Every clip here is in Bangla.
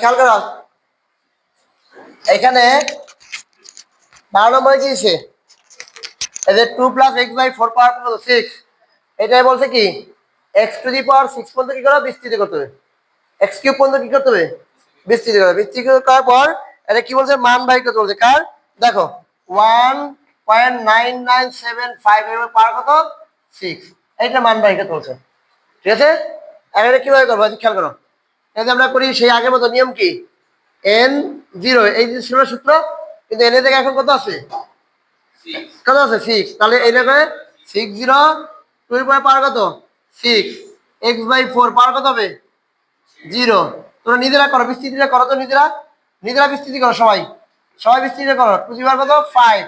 খেয়াল করো। এখানে বারো নম্বরে কি দিছে? যে two plus x by four power কত? সিক্স এটাই বলছে কি? X two the power six পর্যন্ত কি করো বিস্তৃত করতে হবে। এক্স কিউব পর্যন্ত কি করতে হবে? বিস্তৃত করতে বিস্তৃত করার পর এটা কি বলছে? মান বাই করতে বলছে। কার? দেখো one point nine nine seven five এর পাওয়ার কত? সিক্স এইটা মান বাই করতে বলছে। ঠিক আছে? এখন এটা কীভাবে করব? খেয়াল করো। এই আমরা করি সেই আগের মতো নিয়ম কি? এন জিরো এই যে ছিল সূত্র, কিন্তু এন এর জায়গায় এখন কত আছে? কত আছে? সিক্স তাহলে এই জায়গায় সিক্স জিরো টু পরে পাওয়ার কত? Six x by four power কত হবে? জিরো তোমরা নিজেরা করো, বিস্তৃতিটা করো তো নিজেরা। নিজেরা বিস্তৃতি করো, সবাই। সবাই বিস্তৃতি করো। টু পাওয়ার কত? ফাইভ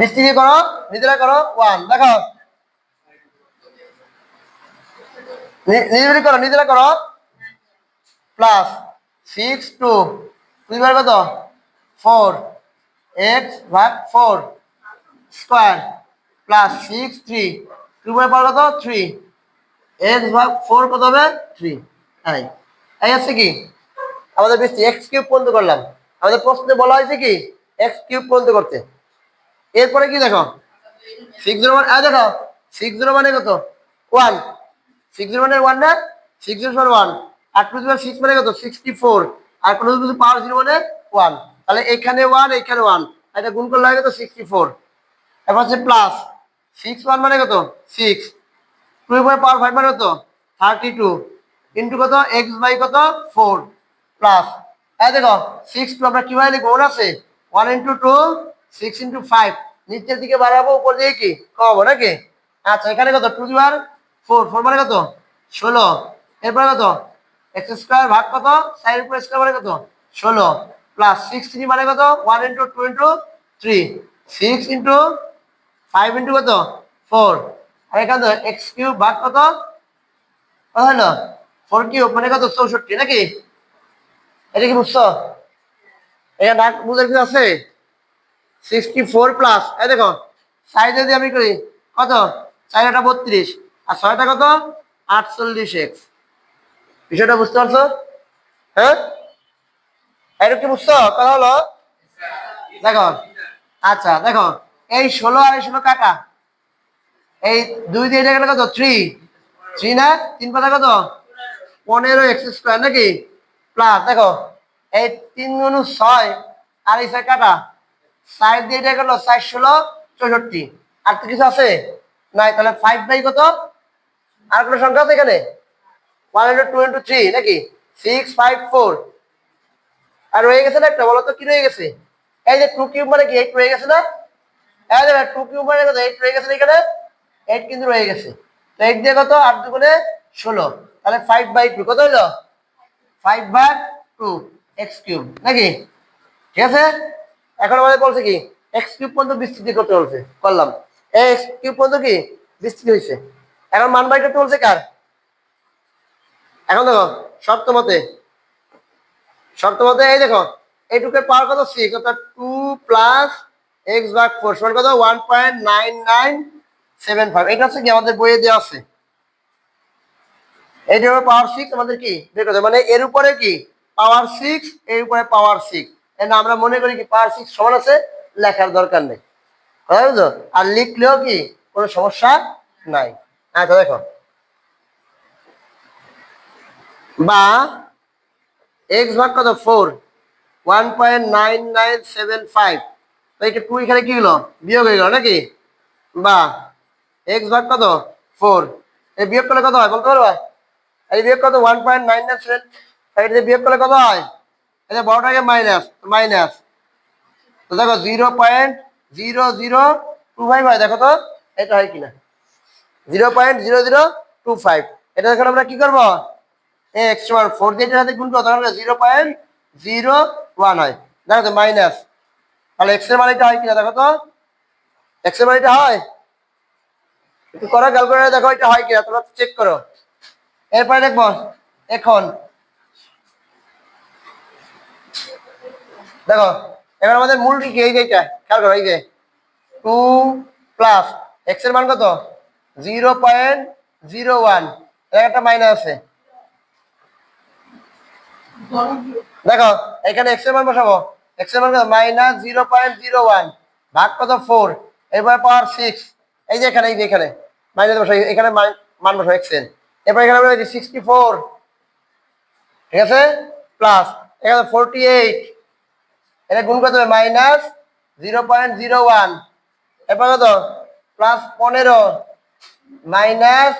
বিস্তৃতি করো, নিজেরা করো ওয়ান দেখো। নি- নিজেরা করো নিজেরা করো। Plus six two two the power কত? ফোর এক্স ভাগ four square plus six three two by power কত? থ্রি এক্স ভাগ ফোর কত হবে? থ্রি এই এই হচ্ছে কি? আমাদের বেশি এক্স কিউব পর্যন্ত করলাম। আমাদের প্রশ্নে বলা হয়েছে কি? এক্স কিউব পর্যন্ত করতে। এরপরে কি দেখো? সিক্স জিরো এই দেখো সিক্স জিরো মানে কত? ওয়ান সিক্স জিরো মানে ওয়ান না সিক্স জিরো ওয়ান আর টু জিরো সিক্স মানে কত? সিক্সটি ফোর আর কোনো কিছু পাওয়ার জিরো মানে ওয়ান তাহলে এখানে ওয়ান এখানে ওয়ান এটা গুণ করলে হয় কত? সিক্সটি ফোর এবার হচ্ছে প্লাস সিক্স ওয়ান মানে কত? Six two by power five মানে কত? থার্টি টু ইন্টু কত? এক্স বাই কত? ফোর প্লাস এই দেখো সিক্স টু আমরা কীভাবে লিখব? মনে আছে? One into two six into five নিচের দিকে বাড়াবো, উপর দিকে কি? কমাবো, নাকি? আচ্ছা এখানে কত? টু দিবার ফোর ফোর মানে কত? ষোলো। এরপরে কত? এক্স স্কোয়ার ভাগ কত? সাইড উপর স্কোয়ার মানে কত? ষোলো। প্লাস সিক্স থ্রি মানে কত? One into two into three six into five into কত? ফোর আর এখানে এক্স কিউব ভাগ কত? কত হলো? ফোর কিউব মানে কত? চৌষট্টি, নাকি? এটা কি বুঝছ? এটা ডাক বুঝার কিছু আছে? সিক্সটি ফোর প্লাস এই দেখো সাইড যদি আমি করি, কত? চারটা বত্রিশ। আর ছয়টা কত? আটচল্লিশ এক্স। বিষয়টা বুঝতে পারছ? হ্যাঁ? এটা কি বুঝছ? কথা হলো দেখো। আচ্ছা দেখো। এই ষোলো আর এই ষোলো কাটা? এই দুই দিয়ে এটা কত? থ্রি থ্রি না? তিন পাতা কত? পনেরো এক্স স্কোয়ার নাকি? প্লাস দেখো। এই তিন গুণ ছয় আর এই ছয় কাটা? সাইড দিয়ে এটা গেলো চার ষোলো, চৌষট্টি। আর তো কিছু আছে? নাই, তাহলে ফাইভ বাই কত? আর কোনো সংখ্যা আছে এখানে? One into two into three নাকি? সিক্স ফাইভ ফোর আর রয়ে গেছে না একটা? বলো তো কি রয়ে গেছে? এই যে টু কিউব মানে কি? এইট রয়ে গেছে না? এই যে টু কিউব মানে কত? এইট রয়ে গেছে এখানে? এইট কিন্তু রয়ে গেছে। তো এইট দিয়ে কত? আট দুগুণে ষোলো। তাহলে ফাইভ বাই টু কত হলো five by two x cube নাকি? ঠিক আছে? এখন আমাদের বলছে কি? এক্স কিউব পর্যন্ত বিস্তৃতি করতে বলছে। করলাম। এক্স কিউব পর্যন্ত কি? বিস্তৃতি হয়েছে। এখন মান করতে বলছে কার? এখন দেখো, শর্ত মতে শর্ত মতে এই দেখো এইটুকের পাওয়ার কত? সিক্স অর্থাৎ টু প্লাস এক্স ভাগ ফোর সমান কত? One point nine nine seven five এটা হচ্ছে কি আমাদের বইয়ে দেওয়া আছে। এইটা হবে পাওয়ার সিক্স আমাদের কি? বের করতে মানে এর উপরে কি? পাওয়ার সিক্স এর উপরে পাওয়ার সিক্স না আমরা মনে করি কি পাওয়ার সিক্স সমান আছে, লেখার দরকার নেই। কথা বুঝছ আর লিখলেও কি কোনো সমস্যা নাই। আচ্ছা দেখো। বা এক্স ভাগ কত? Four one point nine nine seven five এটা টু এখানে কি হলো? বিয়োগ হয়ে গেল নাকি? বা এক্স ভাগ কত? ফোর এই বিয়োগ করলে কত হয়? বলতে পারবা? এই বিয়োগ কত? One point nine nine seven five বিয়োগ করলে কত হয়? যে বড়টাকে মাইনাস মাইনাস তো দেখো zero point zero zero two five হয়। দেখো তো, এটা হয় কিনা? Zero point zero zero two five. এটা এখন আমরা কি করব? এক্স ওয়ান ফোর দিয়ে সাথে তাহলে জিরো পয়েন্ট জিরো ওয়ান হয়। দেখো মাইনাস। তাহলে এক্সের মানিটা হয় কিনা, দেখো তো। এক্সের মানিটা হয়? একটু করো দেখো এটা হয় কিনা, তোমরা চেক করো। এরপরে দেখব, এখন। দেখো, এবার আমাদের মূল কি? এইটা খেয়াল করো, এই যে। টু প্লাস, এক্সের মান কত? Zero point zero one. একটা মাইনাস আছে। দেখো, এখানে এক্সের মান বসাবো। এক্সের মান minus zero point zero one. ভাগ কত? ফোর এবার পাওয়ার সিক্স এই যে এখানে, এই যে এখানে। মাইনাস বসাই, এখানে মান- বসাবো এক্সের। এরপর এখানে বলে সিক্সটি ফোর ঠিক আছে? প্লাস এখানে ফোরটি এইট এটা গুণ করতে হবে minus zero point zero one. এরপর কত? প্লাস পনেরো। Minus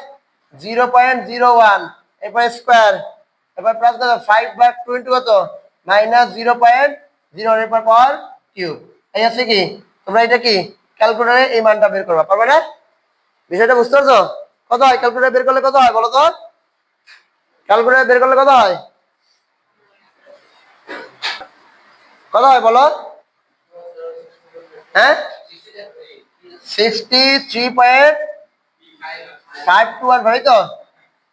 zero point zero one. এরপর স্কোয়ার। এরপর প্লাস কত? ফাইভ বাই টোয়েন্টি কত? মাইনাস জিরো পয়েন্ট জিরো এরপর পাওয়ার কিউব এই আছে কি? তোমরা এটা কি? ক্যালকুলেটারে এই মানটা বের করবা। পারবে না? বিষয়টা বুঝতে পারছ? কত হয়? ক্যালকুলেটার বের করলে কত হয় বলো তো? ক্যালকুলেটার বের করলে কত হয়? কত হয় বলো? হ্যাঁ? Sixty three point five two one five তো?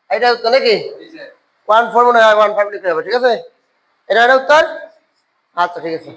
এটা উত্তর নাকি? ওয়ান ফোর মনে হয় ওয়ান ফাইভ লিখতে হবে ঠিক আছে? এটা একটা উত্তর? আচ্ছা ঠিক আছে।